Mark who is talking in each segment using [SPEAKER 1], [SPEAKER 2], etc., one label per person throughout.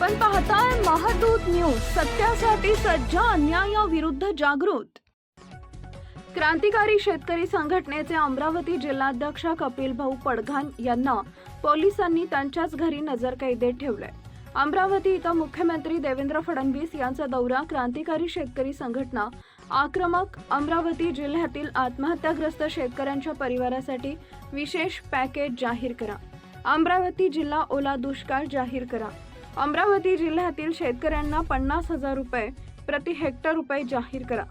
[SPEAKER 1] आपण पाहताय महादूत न्यूज सत्यासाठी सज्ज अन्यायाविरुद्ध जागृत. क्रांतिकारी शेतकरी संघटनेचे अमरावती जिल्हाध्यक्ष कपिल भाऊ पडघान यांना पोलिसांनी त्यांच्याच घरी नजरकैदेत ठेवलंय. अमरावती इथं मुख्यमंत्री देवेंद्र फडणवीस यांचा दौरा क्रांतिकारी शेतकरी संघटना आक्रमक अमरावती जिल्ह्यातील आत्महत्याग्रस्त शेतकऱ्यांच्या परिवारासाठी विशेष पॅकेज जाहीर करा. अमरावती जिल्हा ओला दुष्काळ जाहीर करा. अमरावती जिल्ह्यातील शेतकऱ्यांना पन्नास हजार रुपये प्रति हेक्टर रुपये जाहीर करा.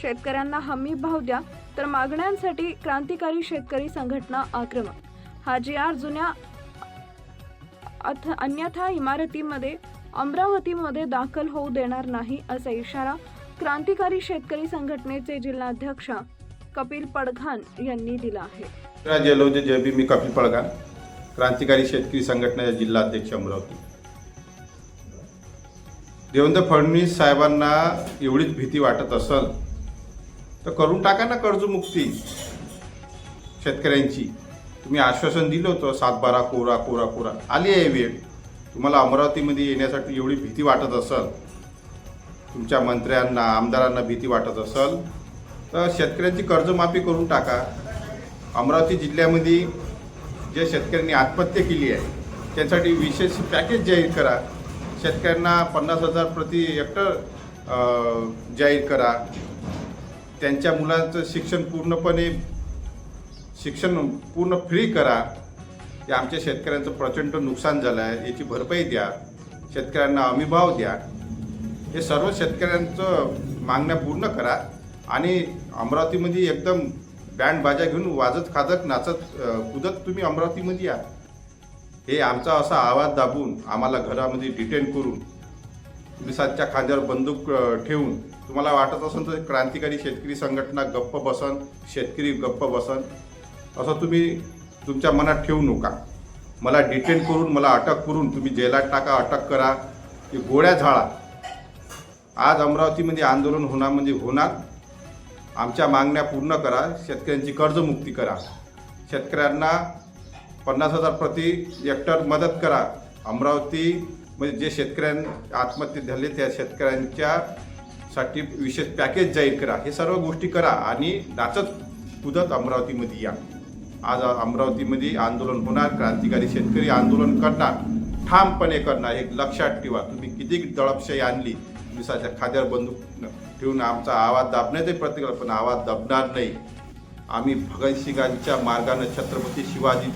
[SPEAKER 1] शेतकऱ्यांना हमी भाव द्या तर मागण्यांसाठी क्रांतिकारी शेतकरी संघटना आक्रमक. हाजी आर जुन्या अथ अन्यथा इमारतीमध्ये अमरावतीमध्ये दाखल होऊ देणार नाही असा इशारा क्रांतिकारी शेतकरी संघटनेचे जिल्हाध्यक्ष कपिल पडघान यांनी दिला आहे.
[SPEAKER 2] जय मी कपिल पडघान क्रांतिकारी शेतकरी संघटनेचा जिल्हाध्यक्ष अमरावती. देवेंद्र फडणवीस साहेबांना एवढीच भीती वाटत असेल तर करून टाका ना कर्जमुक्ती शेतकऱ्यांची. तुम्ही आश्वासन दिलं होतं सात बारा कोरा कोरा कोरा. आली आहे वेळ. तुम्हाला अमरावतीमध्ये येण्यासाठी एवढी भीती वाटत असेल तुमच्या मंत्र्यांना आमदारांना भीती वाटत असेल तर शेतकऱ्यांची कर्जमाफी करून टाका. अमरावती जिल्ह्यामध्ये जे शेतकऱ्यांनी आत्महत्या केली आहे त्यासाठी विशेष पॅकेज जाहीर करा. शेतकऱ्यांना पन्नास हजार प्रति हेक्टर जाहीर करा. त्यांच्या मुलांचं शिक्षण पूर्णपणे शिक्षण पूर्ण फ्री करा. हे आमच्या शेतकऱ्यांचं प्रचंड नुकसान झालं आहे. याची भरपाई द्या. शेतकऱ्यांना हमीभाव द्या. हे सर्व शेतकऱ्यांचं मागण्या पूर्ण करा. आणि अमरावतीमध्ये एकदम बँड बाजा घेऊन वाजत खाजत नाचत कुदत तुम्ही अमरावतीमध्ये या. हे आमचा असा आवाज दाबून आम्हाला घरामध्ये डिटेन करून पोलिसांच्या खांद्यावर बंदूक ठेवून तुम्हाला वाटत असेल तर क्रांतिकारी शेतकरी संघटना गप्प बसन शेतकरी गप्प बसन. असं तुम्ही तुमच्या मनात ठेवू नका. मला डिटेन करून मला अटक करून तुम्ही जेलात टाका अटक करा की गोळ्या झाळा. आज अमरावतीमध्ये आंदोलन होणार म्हणजे होणार. आमच्या मागण्या पूर्ण करा शेतकऱ्यांची कर्जमुक्ती करा. शेतकऱ्यांना पन्नास हजार प्रति हेक्टर मदत करा. अमरावती म्हणजे जे शेतकऱ्यां आत्महत्या झाले त्या शेतकऱ्यांच्या साठी विशेष पॅकेज जाहीर करा. हे सर्व गोष्टी करा आणि नाचत कुदत अमरावतीमध्ये या. आज अमरावतीमध्ये आंदोलन होणार क्रांतिकारी शेतकरी आंदोलन करणार ठामपणे करणार. हे लक्षात ठेवा तुम्ही किती दडपशाही आणली. दिवसाच्या खाद्यावर बंदूक ठेवून आमचा आवाज दाबण्याचाही प्रतिकार पण आवाज दाबणार नाही. आम्ही भगतसिंगांच्या मार्गानं छत्रपती शिवाजी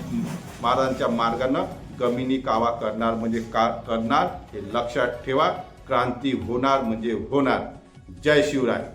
[SPEAKER 2] महाराजांच्या मार्गानं गमिनी कावा करणार म्हणजे का करणार हे लक्षात ठेवा. क्रांती होणार म्हणजे होणार. जय शिवराय.